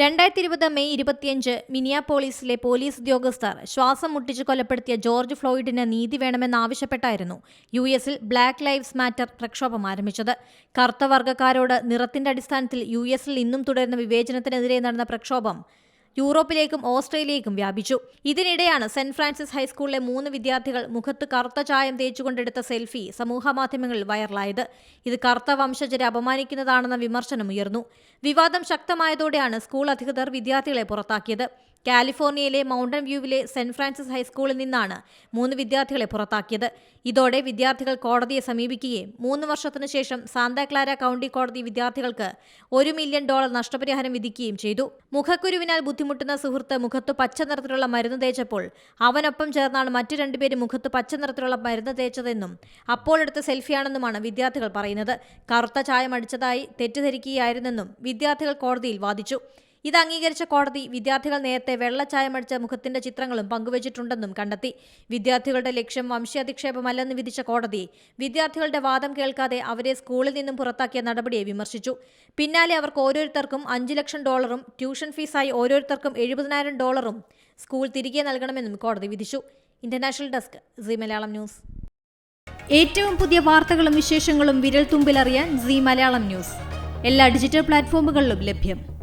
രണ്ടായിരത്തി ഇരുപത് മെയ് ഇരുപത്തിയഞ്ച് മിനിയാപോളീസിലെ പോലീസ് ഉദ്യോഗസ്ഥർ ശ്വാസം മുട്ടിച്ച് കൊലപ്പെടുത്തിയ ജോർജ് ഫ്ലോയിഡിന് നീതി വേണമെന്നാവശ്യപ്പെട്ടായിരുന്നു യു എസിൽ ബ്ലാക്ക് ലൈവ്സ് മാറ്റർ പ്രക്ഷോഭം ആരംഭിച്ചത്. കറുത്ത വർഗക്കാരോട് നിറത്തിന്റെ അടിസ്ഥാനത്തിൽ യു എസിൽ ഇന്നും തുടരുന്ന വിവേചനത്തിനെതിരെ നടന്ന പ്രക്ഷോഭം യൂറോപ്പിലേക്കും ഓസ്ട്രേലിയയിലേക്കും വ്യാപിച്ചു. ഇതിനിടെയാണ് സെന്റ് ഫ്രാൻസിസ് ഹൈസ്കൂളിലെ മൂന്ന് വിദ്യാർത്ഥികൾ മുഖത്ത് കറുത്ത ചായം തേച്ചുകൊണ്ടെടുത്ത സെൽഫി സമൂഹമാധ്യമങ്ങളിൽ വൈറലായത്. ഇത് കറുത്ത വംശജരെ അപമാനിക്കുന്നതാണെന്ന വിമർശനം ഉയർന്നു. വിവാദം ശക്തമായതോടെയാണ് സ്കൂൾ അധികൃതർ വിദ്യാർത്ഥികളെ പുറത്താക്കിയത്. കാലിഫോർണിയയിലെ മൗണ്ടൻ വ്യൂവിലെ സെന്റ് ഫ്രാൻസിസ് ഹൈസ്കൂളിൽ നിന്നാണ് മൂന്ന് വിദ്യാർത്ഥികളെ പുറത്താക്കിയത്. ഇതോടെ വിദ്യാർത്ഥികൾ കോടതിയെ സമീപിക്കുകയും മൂന്ന് വർഷത്തിനു ശേഷം സാന്താക്ലാര കൌണ്ടി കോടതി വിദ്യാർത്ഥികൾക്ക് ഒരു മില്യൺ ഡോളർ നഷ്ടപരിഹാരം വിധിക്കുകയും ചെയ്തു. മുഖക്കുരുവിനാൽ ബുദ്ധിമുട്ടുന്ന സുഹൃത്ത് മുഖത്ത് പച്ച നിറത്തിലുള്ള മരുന്ന് തേച്ചപ്പോൾ അവനൊപ്പം ചേർന്നാണ് മറ്റു രണ്ടുപേരും മുഖത്ത് പച്ച നിറത്തിലുള്ള മരുന്ന് തേച്ചതെന്നും അപ്പോഴെടുത്ത സെൽഫിയാണെന്നുമാണ് വിദ്യാർത്ഥികൾ പറയുന്നത്. കറുത്ത ചായം അടിച്ചതായി തെറ്റിദ്ധരിക്കുകയായിരുന്നെന്നും വിദ്യാർത്ഥികൾ കോടതിയിൽ വാദിച്ചു. ഇത് അംഗീകരിച്ച കോടതി വിദ്യാർത്ഥികൾ നേരത്തെ വെള്ളച്ചായമടിച്ച മുഖത്തിന്റെ ചിത്രങ്ങളും പങ്കുവച്ചിട്ടുണ്ടെന്നും കണ്ടെത്തി. വിദ്യാർത്ഥികളുടെ ലക്ഷ്യം വംശാധിക്ഷേപമല്ലെന്ന് വിധിച്ച കോടതി വിദ്യാർത്ഥികളുടെ വാദം കേൾക്കാതെ അവരെ സ്കൂളിൽ നിന്നും പുറത്താക്കിയ നടപടിയെ വിമർശിച്ചു. പിന്നാലെ അവർക്ക് ഓരോരുത്തർക്കും അഞ്ചു ലക്ഷം ഡോളറും ട്യൂഷൻ ഫീസായി ഓരോരുത്തർക്കും എഴുപതിനായിരം ഡോളറും സ്കൂൾ തിരികെ നൽകണമെന്നും കോടതി വിധിച്ചു. International desk C Malayalam news. ഏറ്റവും പുതിയ വാർത്തകളും വിശേഷങ്ങളും വിരൽ തുമ്പിലറിയാൻ സി മലയാളം ന്യൂസ്. എല്ലാ ഡിജിറ്റൽ പ്ലാറ്റ്ഫോമുകളിലും ലഭ്യം.